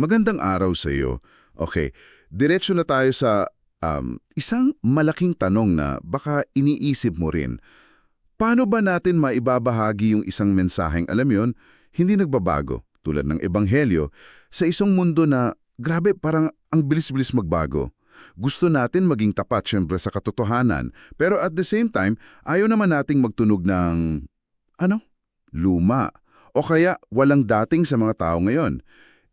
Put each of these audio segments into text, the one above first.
Magandang araw sa iyo. Okay, diretso na tayo sa um, isang malaking tanong na baka iniisip mo rin. Paano ba natin maibabahagi yung isang mensaheng, alam yon, hindi nagbabago, tulad ng Ebanghelyo, sa isang mundo na, grabe, parang ang bilis-bilis magbago. Gusto natin maging tapat syempre sa katotohanan, pero at the same time, ayaw naman nating magtunog ng, ano, luma, o kaya walang dating sa mga tao ngayon.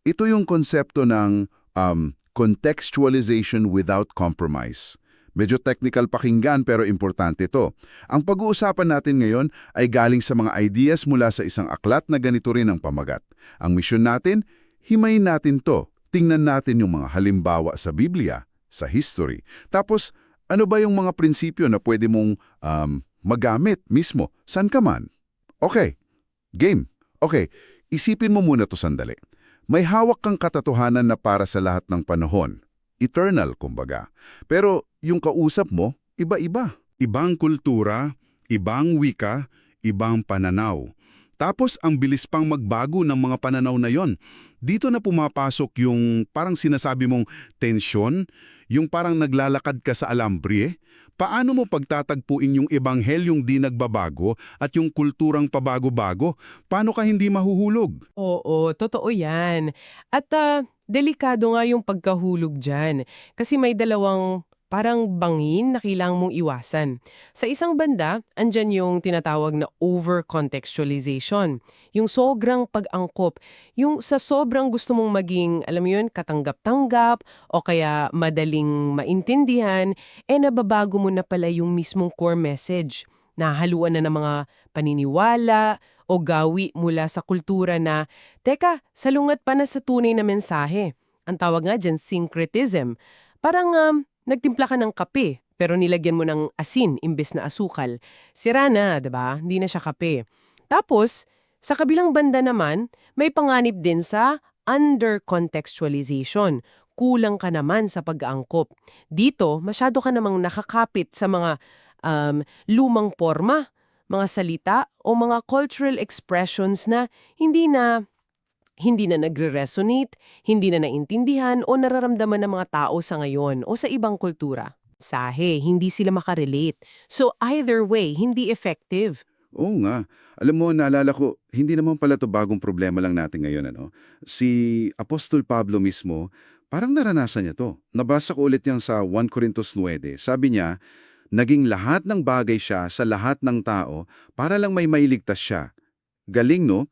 Ito yung konsepto ng um, contextualization without compromise. Medyo technical pakinggan pero importante ito. Ang pag-uusapan natin ngayon ay galing sa mga ideas mula sa isang aklat na ganito rin ang pamagat. Ang misyon natin, himayin natin to. Tingnan natin yung mga halimbawa sa Biblia, sa history. Tapos, ano ba yung mga prinsipyo na pwede mong um, magamit mismo, san ka man? Okay, game. Okay, isipin mo muna to sandali. May hawak kang katotohanan na para sa lahat ng panahon. Eternal, kumbaga. Pero yung kausap mo, iba-iba. Ibang kultura, ibang wika, ibang pananaw. Tapos ang bilis pang magbago ng mga pananaw na yon. Dito na pumapasok yung parang sinasabi mong tensyon, yung parang naglalakad ka sa alambre. Paano mo pagtatagpuin yung ebanghelyong di nagbabago at yung kulturang pabago-bago? Paano ka hindi mahuhulog? Oo, totoo yan. At ah, delikado nga yung pagkahulog dyan. Kasi may dalawang parang bangin na kailangang mong iwasan. Sa isang banda, andyan yung tinatawag na over-contextualization. Yung sobrang pag-angkop. Yung sa sobrang gusto mong maging, alam mo yun, katanggap-tanggap o kaya madaling maintindihan, eh nababago mo na pala yung mismong core message. Nahaluan na ng mga paniniwala o gawi mula sa kultura na, teka, salungat pa na sa tunay na mensahe. Ang tawag nga dyan, syncretism. Parang um, nagtimpla ka ng kape, pero nilagyan mo ng asin imbes na asukal. Sira na, ba? Hindi na siya kape. Tapos, sa kabilang banda naman, may panganib din sa under-contextualization. Kulang ka naman sa pag-aangkop. Dito, masyado ka namang nakakapit sa mga um, lumang forma, mga salita o mga cultural expressions na hindi na hindi na nagre-resonate, hindi na naintindihan o nararamdaman ng mga tao sa ngayon o sa ibang kultura. Sahe, hindi sila makarelate. So either way, hindi effective. Oo nga. Alam mo, naalala ko, hindi naman pala to bagong problema lang natin ngayon. Ano? Si Apostol Pablo mismo, parang naranasan niya to. Nabasa ko ulit yan sa 1 Corinthos 9. Sabi niya, naging lahat ng bagay siya sa lahat ng tao para lang may mailigtas siya. Galing, no?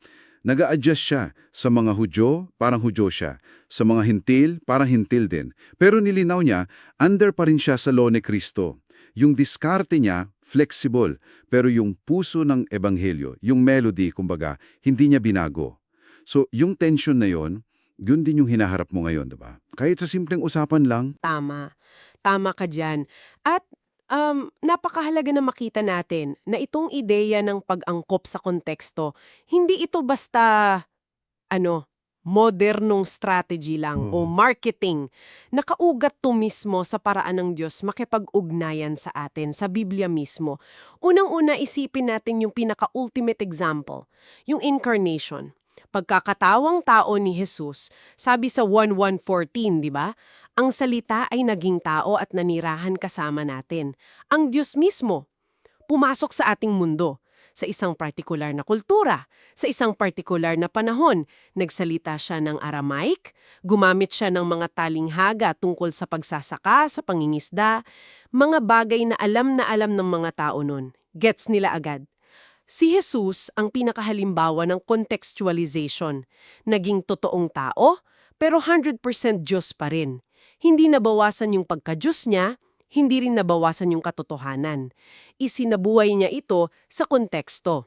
Nag adjust siya. Sa mga Hudyo, parang Hudyo siya. Sa mga Hintil, parang Hintil din. Pero nilinaw niya, under pa rin siya sa law ni Kristo. Yung diskarte niya, flexible. Pero yung puso ng Ebanghelyo, yung melody, kumbaga, hindi niya binago. So, yung tension na yon, yun din yung hinaharap mo ngayon, diba? Kahit sa simpleng usapan lang, Tama. Tama ka dyan. At um, napakahalaga na makita natin na itong ideya ng pag-angkop sa konteksto, hindi ito basta, ano, modernong strategy lang o marketing. Nakaugat to mismo sa paraan ng Diyos makipag-ugnayan sa atin, sa Biblia mismo. Unang-una isipin natin yung pinaka-ultimate example, yung incarnation. Pagkakatawang tao ni Jesus, sabi sa 1.1.14, di ba? Ang salita ay naging tao at nanirahan kasama natin. Ang Diyos mismo, pumasok sa ating mundo, sa isang partikular na kultura, sa isang partikular na panahon. Nagsalita siya ng Aramaic, gumamit siya ng mga talinghaga tungkol sa pagsasaka, sa pangingisda, mga bagay na alam na alam ng mga tao nun. Gets nila agad. Si Jesus ang pinakahalimbawa ng contextualization. Naging totoong tao, pero 100% Diyos pa rin. Hindi nabawasan yung pagka-Diyos niya, hindi rin nabawasan yung katotohanan. Isinabuhay niya ito sa konteksto.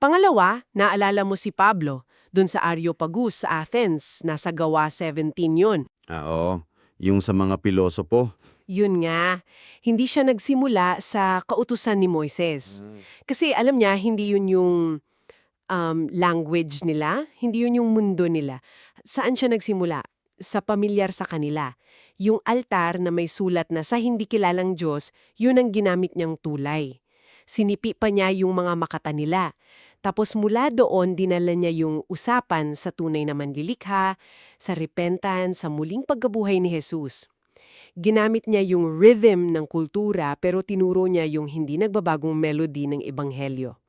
Pangalawa, naalala mo si Pablo, dun sa Areopagus sa Athens, nasa gawa 17 yun. Ah, oo. Yung sa mga pilosopo. Yun nga, hindi siya nagsimula sa kautusan ni Moises. Kasi alam niya, hindi yun yung um, language nila, hindi yun yung mundo nila. Saan siya nagsimula? Sa pamilyar sa kanila. Yung altar na may sulat na sa hindi kilalang Diyos, yun ang ginamit niyang tulay. Sinipi pa niya yung mga makata nila. Tapos mula doon, dinala niya yung usapan sa tunay na manlilikha, sa repentance, sa muling pagkabuhay ni Jesus. Ginamit niya yung rhythm ng kultura pero tinuro niya yung hindi nagbabagong melody ng ebanghelyo.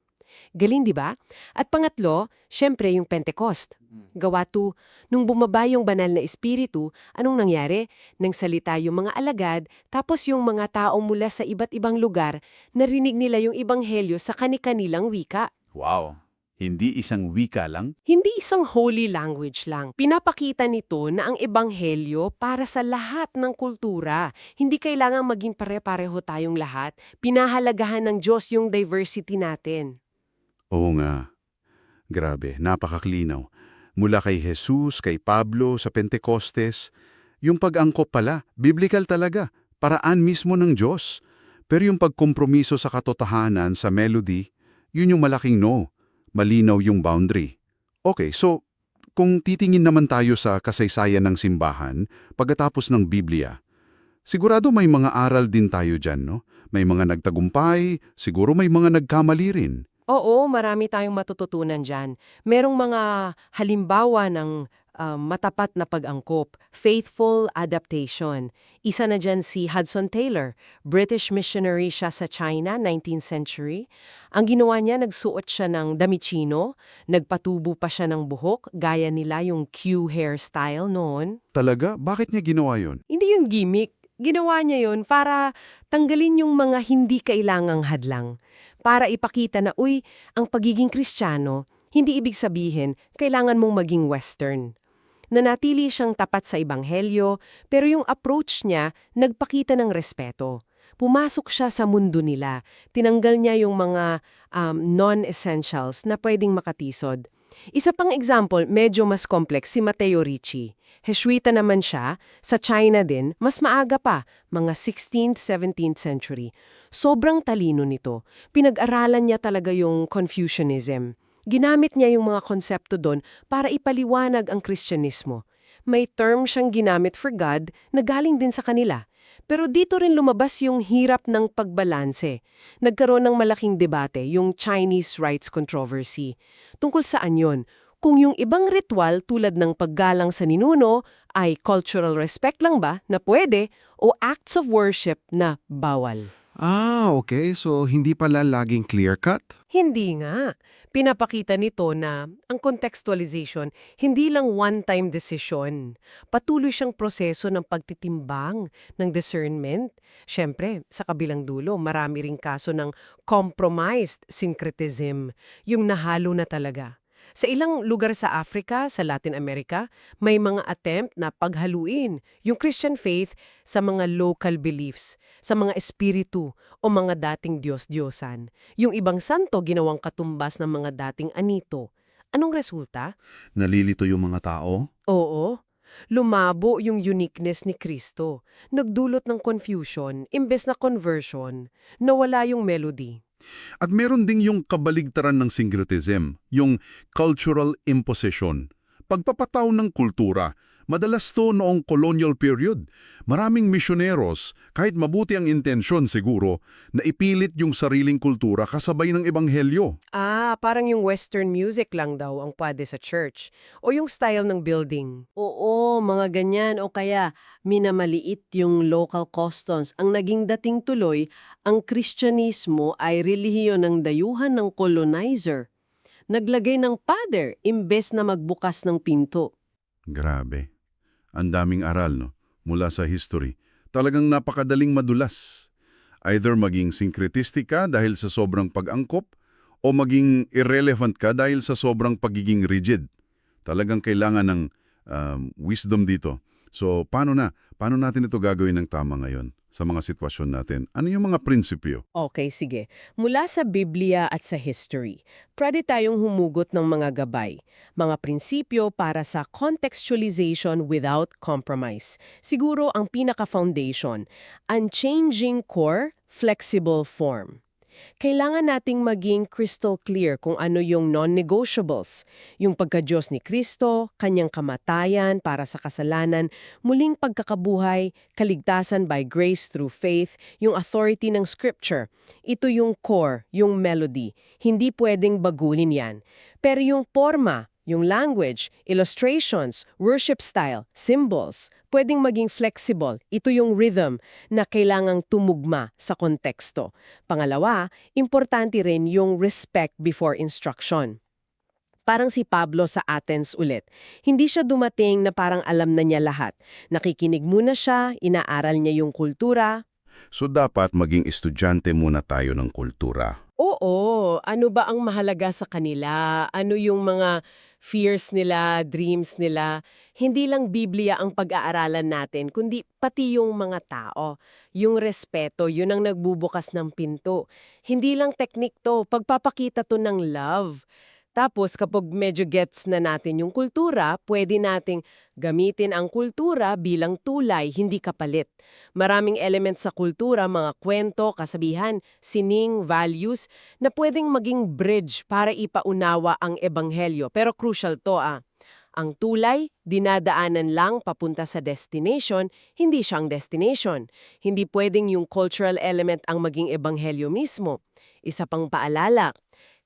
Galing, di ba? At pangatlo, syempre yung Pentecost. Gawa 2, nung bumaba yung banal na espiritu, anong nangyari? Nang salita yung mga alagad, tapos yung mga tao mula sa iba't ibang lugar, narinig nila yung ebanghelyo sa kani-kanilang wika. Wow! Hindi isang wika lang? Hindi isang holy language lang. Pinapakita nito na ang ebanghelyo para sa lahat ng kultura. Hindi kailangang maging pare-pareho tayong lahat. Pinahalagahan ng Diyos yung diversity natin. Oo nga. Grabe, napakaklinaw. Mula kay Jesus, kay Pablo, sa Pentecostes, yung pag-angkop pala, biblical talaga, paraan mismo ng Diyos. Pero yung pagkompromiso sa katotohanan, sa melody, yun yung malaking no. Malinaw yung boundary. Okay, so kung titingin naman tayo sa kasaysayan ng simbahan pagkatapos ng Biblia, sigurado may mga aral din tayo dyan, no? May mga nagtagumpay, siguro may mga nagkamali rin. Oo, marami tayong matututunan dyan. Merong mga halimbawa ng um, matapat na pag-angkop, faithful adaptation. Isa na dyan si Hudson Taylor, British missionary siya sa China, 19th century. Ang ginawa niya, nagsuot siya ng damichino, nagpatubo pa siya ng buhok, gaya nila yung Q hairstyle noon. Talaga? Bakit niya ginawa yun? Hindi yung gimmick. Ginawa niya yun para tanggalin yung mga hindi kailangang hadlang. Para ipakita na, uy, ang pagiging kristyano, hindi ibig sabihin, kailangan mong maging western. Nanatili siyang tapat sa ibanghelyo, pero yung approach niya, nagpakita ng respeto. Pumasok siya sa mundo nila. Tinanggal niya yung mga um, non-essentials na pwedeng makatisod. Isa pang example, medyo mas complex, si Matteo Ricci. Jesuita naman siya, sa China din, mas maaga pa, mga 16th, 17th century. Sobrang talino nito. Pinag-aralan niya talaga yung Confucianism. Ginamit niya yung mga konsepto doon para ipaliwanag ang Kristyanismo. May term siyang ginamit for God na galing din sa kanila. Pero dito rin lumabas yung hirap ng pagbalanse. Nagkaroon ng malaking debate, yung Chinese rights controversy. Tungkol saan yon? Kung yung ibang ritual tulad ng paggalang sa ninuno ay cultural respect lang ba na pwede o acts of worship na bawal. Ah, okay. So, hindi pala laging clear-cut? Hindi nga. Pinapakita nito na ang contextualization hindi lang one-time decision. Patuloy siyang proseso ng pagtitimbang, ng discernment. Siyempre, sa kabilang dulo, marami ring kaso ng compromised syncretism, yung nahalo na talaga. Sa ilang lugar sa Africa, sa Latin America, may mga attempt na paghaluin yung Christian faith sa mga local beliefs, sa mga espiritu o mga dating Diyos-Diyosan. Yung ibang santo ginawang katumbas ng mga dating anito. Anong resulta? Nalilito yung mga tao? Oo. Lumabo yung uniqueness ni Kristo. Nagdulot ng confusion imbes na conversion. Nawala yung melody. At meron ding yung kabaligtaran ng syncretism, yung cultural imposition. Pagpapataw ng kultura, madalas to noong colonial period. Maraming misyoneros, kahit mabuti ang intensyon siguro, na ipilit yung sariling kultura kasabay ng ebanghelyo. Ah, parang yung western music lang daw ang pwede sa church. O yung style ng building. Oo, mga ganyan o kaya minamaliit yung local customs. Ang naging dating tuloy, ang Kristyanismo ay relihiyon ng dayuhan ng colonizer. Naglagay ng pader imbes na magbukas ng pinto. Grabe. Ang daming aral, no? Mula sa history. Talagang napakadaling madulas. Either maging syncretistic ka dahil sa sobrang pag-angkop o maging irrelevant ka dahil sa sobrang pagiging rigid. Talagang kailangan ng um, wisdom dito. So, paano na? Paano natin ito gagawin ng tama ngayon sa mga sitwasyon natin? Ano yung mga prinsipyo? Okay, sige. Mula sa Biblia at sa history, pwede tayong humugot ng mga gabay, mga prinsipyo para sa contextualization without compromise. Siguro ang pinaka-foundation, unchanging core, flexible form. Kailangan nating maging crystal clear kung ano yung non-negotiables. Yung pagka-Diyos ni Kristo, kanyang kamatayan para sa kasalanan, muling pagkakabuhay, kaligtasan by grace through faith, yung authority ng Scripture. Ito yung core, yung melody. Hindi pwedeng baguhin yan. Pero yung forma, yung language, illustrations, worship style, symbols, pwedeng maging flexible. Ito yung rhythm na kailangang tumugma sa konteksto. Pangalawa, importante rin yung respect before instruction. Parang si Pablo sa Athens ulit. Hindi siya dumating na parang alam na niya lahat. Nakikinig muna siya, inaaral niya yung kultura. So dapat maging estudyante muna tayo ng kultura. Oo, ano ba ang mahalaga sa kanila? Ano yung mga fears nila, dreams nila? Hindi lang Biblia ang pag-aaralan natin, kundi pati yung mga tao. Yung respeto, yun ang nagbubukas ng pinto. Hindi lang teknik to, pagpapakita to ng love. Tapos kapag medyo gets na natin yung kultura, pwede nating gamitin ang kultura bilang tulay, hindi kapalit. Maraming elements sa kultura, mga kwento, kasabihan, sining, values, na pwedeng maging bridge para ipaunawa ang ebanghelyo. Pero crucial to ah. Ang tulay, dinadaanan lang papunta sa destination, hindi siyang destination. Hindi pwedeng yung cultural element ang maging ebanghelyo mismo. Isa pang paalala,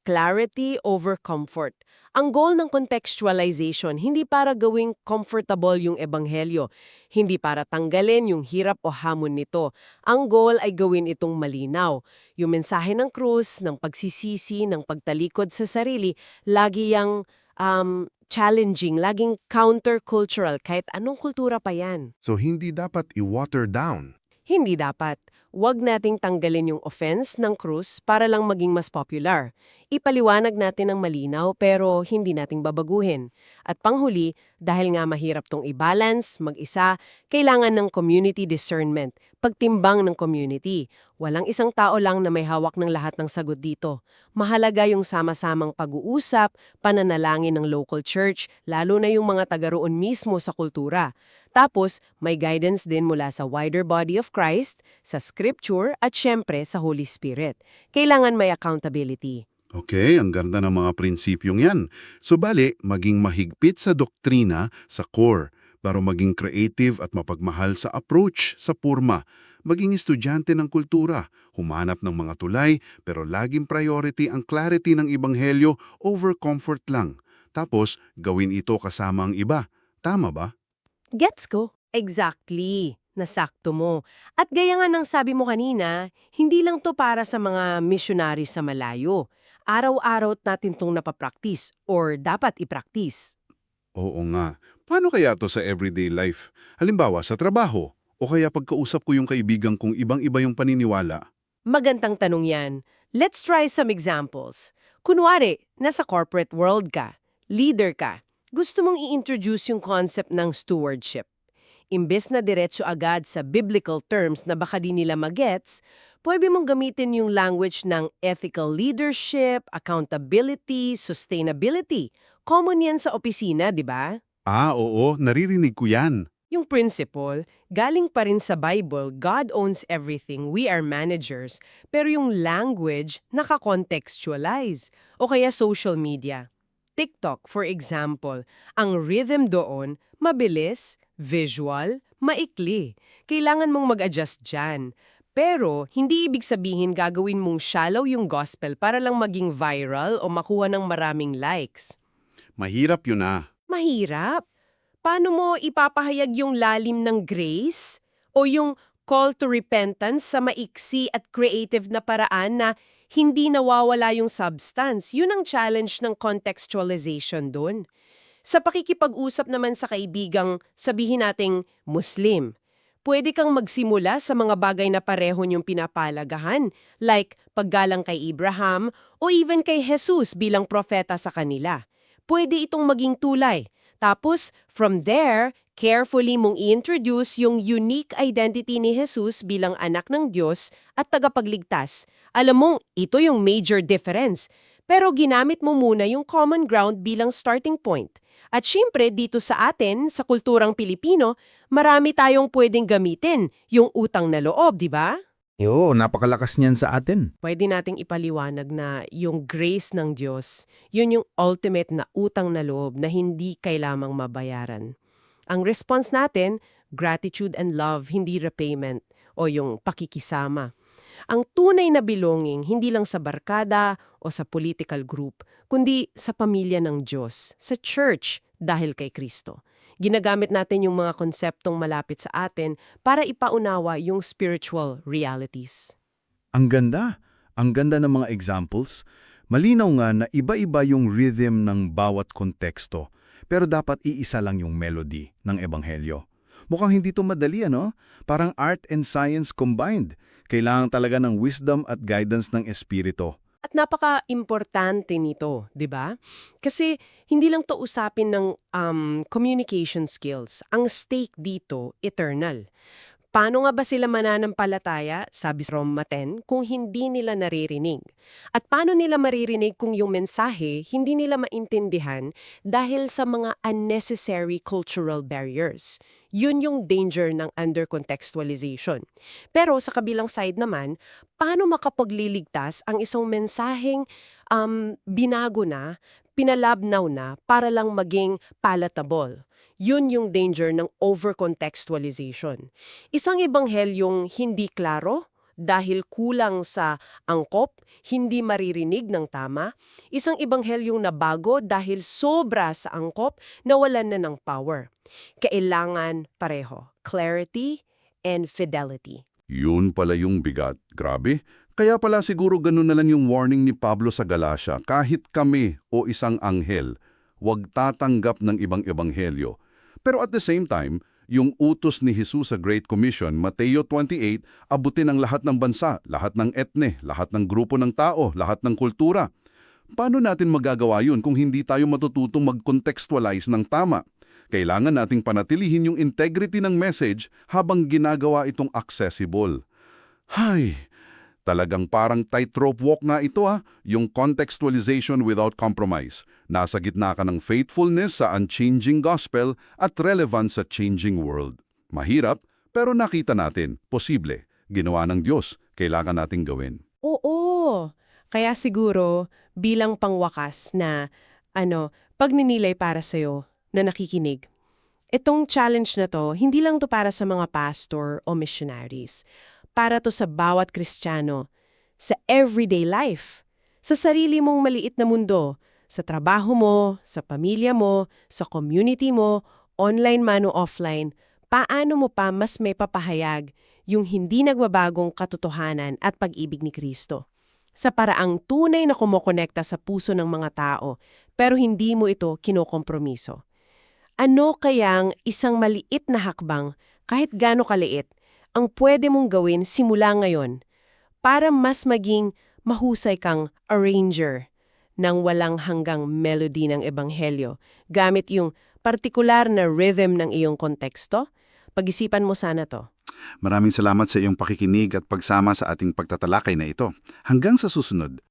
clarity over comfort. Ang goal ng contextualization, hindi para gawing comfortable yung ebanghelyo, hindi para tanggalin yung hirap o hamon nito. Ang goal ay gawin itong malinaw. Yung mensahe ng krus, ng pagsisisi, ng pagtalikod sa sarili, lagi yung um, challenging, laging countercultural, kahit anong kultura pa yan. So hindi dapat i-water down. Hindi dapat. Huwag nating tanggalin yung offense ng krus para lang maging mas popular. Ipaliwanag natin ng malinaw pero hindi nating babaguhin. At panghuli, dahil nga mahirap tong i-balance, mag-isa, kailangan ng community discernment, pagtimbang ng community. Walang isang tao lang na may hawak ng lahat ng sagot dito. Mahalaga yung sama-samang pag-uusap, pananalangin ng local church, lalo na yung mga taga roon mismo sa kultura. Tapos, may guidance din mula sa wider body of Christ, sa scripture at syempre sa Holy Spirit. Kailangan may accountability. Okay, ang ganda ng mga prinsipyong yan. So bali, maging mahigpit sa doktrina, sa core, para maging creative at mapagmahal sa approach, sa purma. Maging estudyante ng kultura, humanap ng mga tulay, pero laging priority ang clarity ng ibanghelyo over comfort lang. Tapos, gawin ito kasama ang iba. Tama ba? Gets ko? Exactly. Nasakto mo. At gaya nga ng sabi mo kanina, hindi lang to para sa mga missionary sa malayo. Araw-araw natin tong napapractice or dapat ipractice. Oo nga. Paano kaya to sa everyday life? Halimbawa, sa trabaho, o kaya pagkausap ko yung kaibigan kong ibang-iba yung paniniwala. Magandang tanong yan. Let's try some examples. Kunwari, nasa corporate world ka, leader ka, gusto mong i-introduce yung concept ng stewardship. Imbes na diretso agad sa biblical terms na baka di nila magets, pwede mong gamitin yung language ng ethical leadership, accountability, sustainability. Common yan sa opisina, di ba? Ah, oo, naririnig ko yan. Yung principle, galing pa rin sa Bible, God owns everything, we are managers. Pero yung language, nakakontextualize. O kaya social media. TikTok, for example, ang rhythm doon, mabilis, visual, maikli. Kailangan mong mag-adjust dyan. Pero, hindi ibig sabihin gagawin mong shallow yung gospel para lang maging viral o makuha ng maraming likes. Mahirap yun ah. Mahirap. Paano mo ipapahayag yung lalim ng grace? O yung call to repentance sa maiksi at creative na paraan na hindi nawawala yung substance? Yun ang challenge ng contextualization dun. Sa pakikipag-usap naman sa kaibigang sabihin nating Muslim, pwede kang magsimula sa mga bagay na pareho niyong pinapalagahan, like paggalang kay Abraham o even kay Jesus bilang propeta sa kanila. Pwede itong maging tulay. Tapos, from there, carefully mong i-introduce yung unique identity ni Jesus bilang anak ng Diyos at tagapagligtas. Alam mong, ito yung major difference. Pero ginamit mo muna yung common ground bilang starting point. At syempre, dito sa atin, sa kulturang Pilipino, marami tayong pwedeng gamitin, yung utang na loob, di ba? Oo, napakalakas niyan sa atin. Pwede nating ipaliwanag na yung grace ng Diyos, yun yung ultimate na utang na loob na hindi kailamang mabayaran. Ang response natin, gratitude and love, hindi repayment o yung pakikisama. Ang tunay na belonging hindi lang sa barkada o sa political group, kundi sa pamilya ng Diyos, sa church dahil kay Kristo. Ginagamit natin yung mga konseptong malapit sa atin para ipaunawa yung spiritual realities. Ang ganda. Ang ganda ng mga examples. Malinaw nga na iba-iba yung rhythm ng bawat konteksto, pero dapat iisa lang yung melody ng ebanghelyo. Mukhang hindi to madali, ano? Parang art and science combined. Kailangan talaga ng wisdom at guidance ng espiritu. At napaka-importante nito, 'di ba? Kasi hindi lang 'to usapin ng um, communication skills. Ang stake dito, eternal. Paano nga ba sila mananampalataya, sabi sa Roma 10, kung hindi nila naririnig? At paano nila maririnig kung yung mensahe hindi nila maintindihan dahil sa mga unnecessary cultural barriers? Yun yung danger ng under-contextualization. Pero sa kabilang side naman, paano makapagliligtas ang isang mensaheng um, binago na, pinalabnaw na para lang maging palatable? Yun yung danger ng over-contextualization. Isang ebanghelyong hindi klaro dahil kulang sa angkop, hindi maririnig ng tama. Isang ebanghelyong nabago dahil sobra sa angkop, nawalan na ng power. Kailangan pareho, clarity and fidelity. Yun pala yung bigat. Grabe. Kaya pala siguro ganun na lang yung warning ni Pablo sa Galacia. Kahit kami o isang anghel, huwag tatanggap ng ibang ebanghelyo. Pero at the same time, yung utos ni Jesus sa Great Commission, Mateo 28, abutin ang lahat ng bansa, lahat ng etne, lahat ng grupo ng tao, lahat ng kultura. Paano natin magagawa yun kung hindi tayo matututong mag-contextualize ng tama? Kailangan nating panatilihin yung integrity ng message habang ginagawa itong accessible. Hay, talagang parang tightrope walk nga ito ah, yung contextualization without compromise. Nasa gitna ka ng faithfulness sa unchanging gospel at relevance sa changing world. Mahirap, pero nakita natin, posible. Ginawa ng Diyos, kailangan nating gawin. Oo. Kaya siguro, bilang pangwakas na, ano, pagninilay para sa'yo na nakikinig. Itong challenge na to, hindi lang to para sa mga pastor o missionaries. Para to sa bawat Kristiyano, sa everyday life, sa sarili mong maliit na mundo, sa trabaho mo, sa pamilya mo, sa community mo, online man o offline, paano mo pa mas may papahayag yung hindi nagbabagong katotohanan at pag-ibig ni Kristo? Sa paraang tunay na kumokonekta sa puso ng mga tao, pero hindi mo ito kinokompromiso. Ano kayang isang maliit na hakbang, kahit gaano kaliit, ang pwede mong gawin simula ngayon para mas maging mahusay kang arranger ng walang hanggang melody ng ebanghelyo gamit yung partikular na rhythm ng iyong konteksto? Pag-isipan mo sana to. Maraming salamat sa iyong pakikinig at pagsama sa ating pagtatalakay na ito. Hanggang sa susunod,